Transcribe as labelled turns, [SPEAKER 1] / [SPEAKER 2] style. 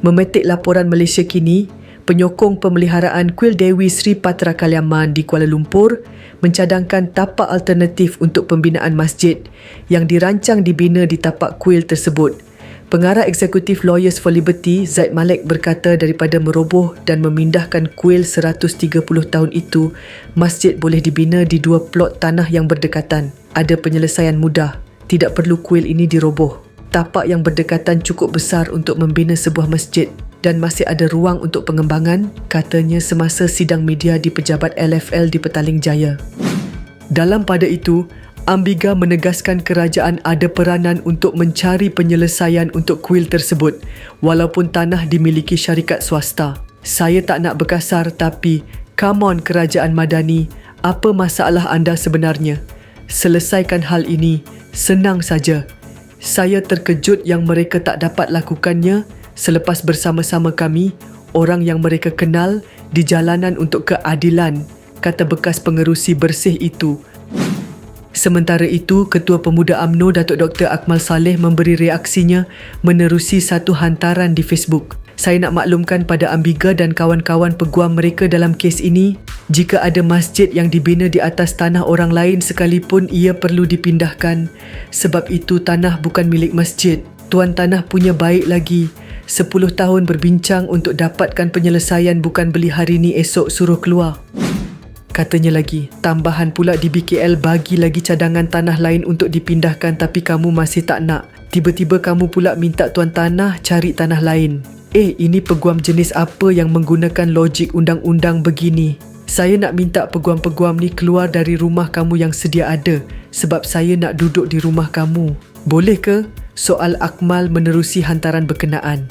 [SPEAKER 1] Memetik laporan Malaysia kini, penyokong pemeliharaan kuil Dewi Sri Patra Kaliaman di Kuala Lumpur mencadangkan tapak alternatif untuk pembinaan masjid yang dirancang dibina di tapak kuil tersebut. Pengarah Eksekutif Lawyers for Liberty, Zaid Malik berkata daripada meroboh dan memindahkan kuil 130 tahun itu, masjid boleh dibina di dua plot tanah yang berdekatan. Ada penyelesaian mudah. Tidak perlu kuil ini diroboh. Tapak yang berdekatan cukup besar untuk membina sebuah masjid dan masih ada ruang untuk pengembangan, katanya semasa sidang media di pejabat LFL di Petaling Jaya. Dalam pada itu, Ambiga menegaskan kerajaan ada peranan untuk mencari penyelesaian untuk kuil tersebut walaupun tanah dimiliki syarikat swasta. Saya tak nak berkasar tapi, come on kerajaan madani, apa masalah anda sebenarnya? Selesaikan hal ini, senang saja. Saya terkejut yang mereka tak dapat lakukannya selepas bersama-sama kami, orang yang mereka kenal di jalanan untuk keadilan, kata bekas pengerusi bersih itu Sementara itu, Ketua Pemuda AMNO Datuk Dr. Akmal Saleh memberi reaksinya menerusi satu hantaran di Facebook. Saya nak maklumkan pada Ambiga dan kawan-kawan peguam mereka dalam kes ini, jika ada masjid yang dibina di atas tanah orang lain sekalipun ia perlu dipindahkan sebab itu tanah bukan milik masjid. Tuan tanah punya baik lagi. Sepuluh tahun berbincang untuk dapatkan penyelesaian bukan beli hari ni esok suruh keluar. Katanya lagi, tambahan pula di BKL bagi lagi cadangan tanah lain untuk dipindahkan tapi kamu masih tak nak. Tiba-tiba kamu pula minta tuan tanah cari tanah lain. Eh, ini peguam jenis apa yang menggunakan logik undang-undang begini? Saya nak minta peguam-peguam ni keluar dari rumah kamu yang sedia ada sebab saya nak duduk di rumah kamu. Boleh ke? Soal Akmal menerusi hantaran berkenaan.